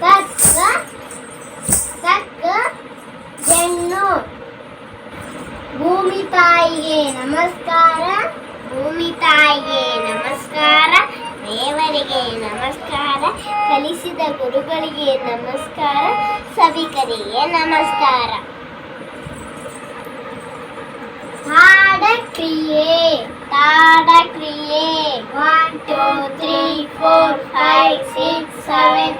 ಕಕ್ಕ ಕಕ್ಕ ಜನ್ನು ಭೂಮಿ ತಾಯಿಗೆ ನಮಸ್ಕಾರ, ಭೂಮಿ ತಾಯಿಗೆ ನಮಸ್ಕಾರ, ದೇವರಿಗೆ ನಮಸ್ಕಾರ, ಕಲಿಸಿದ ಗುರುಗಳಿಗೆ ನಮಸ್ಕಾರ, ಸಭಿಕರಿಗೆ ನಮಸ್ಕಾರ. ಹಾಡಕ್ರಿಯೆ, ತಾಡಕ್ರಿಯೆ. One two three four five six seven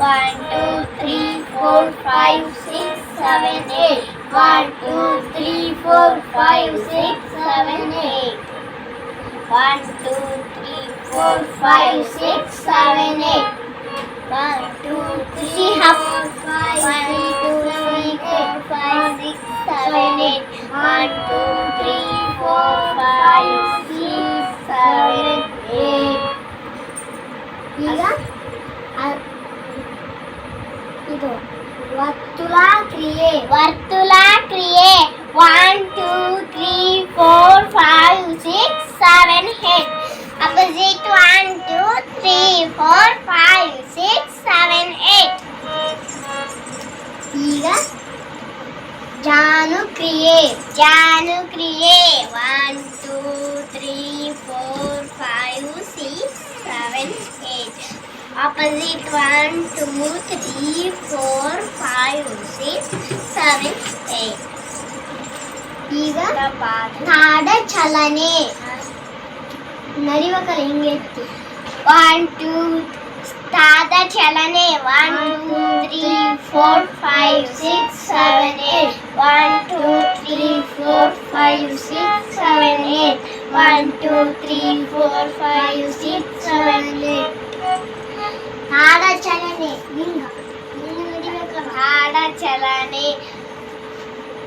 One, two, three, four, five, six, seven, eight. One, two, three, four, five, six, seven, eight. One, two, three, four, five, six, seven, eight. One, two, three, four, five, one, two, three, four, five, six, seven, eight. One, two, three, four, five, six, seven, eight. Yeah. Uh, ಇದು ವರ್ತುಲ ಕ್ರಿಯೆ ವರ್ತುಲ ಕ್ರಿಯೆ one two three four five six seven eight opposite one two three four five six seven eight ಈಗ ಜಾನು ಕ್ರಿಯೆ ಜಾನು ಕ್ರಿಯೆ one two three four five six seven eight opposite one two three four five six seven eight ಈಗ ತಾಡ ಚಲನೆ ನಡಿಬೇಕಾರೆ ಹಿಂಗೆ ಎತ್ತಿ one two ತಾದ ಚಲನೆ one two three four five six seven eight one two three four five six seven eight one two three four five six ಹಾಡ ಚಲನೆ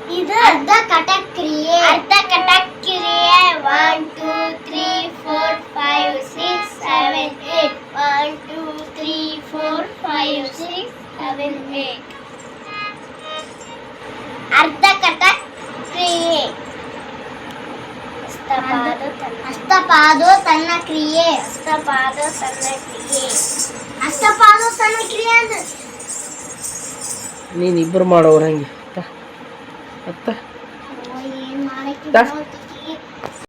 ಇದು ಅರ್ಧ ಕಟಕ್ ಕ್ರಿಯೆ ಅರ್ಧ ಕಟಕ್ ಕ್ರಿಯೆ one two three four five six seven eight one two three four five six seven eight ಅರ್ಧ ಕಟಕ್ ಕ್ರಿಯೆ ಅಷ್ಟಪಾದು ತನ್ನ ಕ್ರಿಯೆ ಅಷ್ಟಪಾದು ತನ್ನ ಕ್ರಿಯೆ ಅಷ್ಟಪಾದು ತನ್ನ ಕ್ರಿಯೆ ಅಂದ್ರೆ ನೀನು ಇಬ್ಬರು ಮಾಡೋರು ಹಂಗೆ. ಅತ್ತ